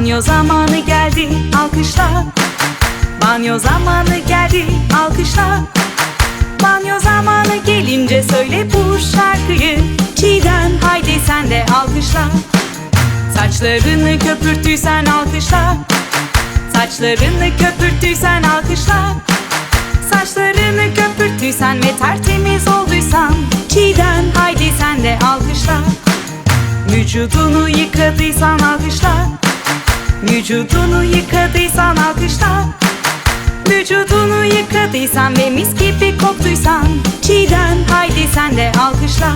Banyo zamanı geldi alkışla. Banyo zamanı geldi alkışla. Banyo zamanı gelince söyle bu şarkıyı. Çiğdem haydi sen de alkışla. Saçlarını köpürttüysen alkışla. Saçlarını köpürttüysen alkışla. Saçlarını köpürttüysen ve tertemiz olduysan. Çiğdem haydi sen de alkışla. Vücudunu yıkadıysan alkışla Vücudunu yıkadıysan alkışla. Vücudunu yıkadıysan ve mis gibi koktuysan Çiğdem haydi sen de alkışla.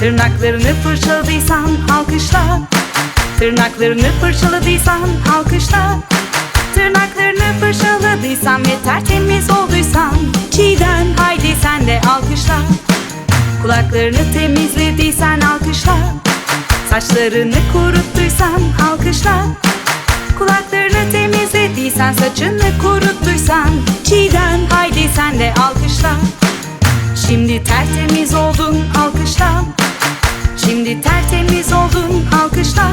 Tırnaklarını fırçaladıysan alkışla. Tırnaklarını fırçaladıysan alkışla. Tırnaklarını fırçaladıysan ve tertemiz olduysan Çiğdem haydi sen de alkışla. Kulaklarını temizlediysen alkışla. Saçlarını kuruttuysan alkışla saçını kuruttuysan Çiğdem haydi sen de alkışla. Şimdi tertemiz oldun alkışla. Şimdi tertemiz oldun alkışla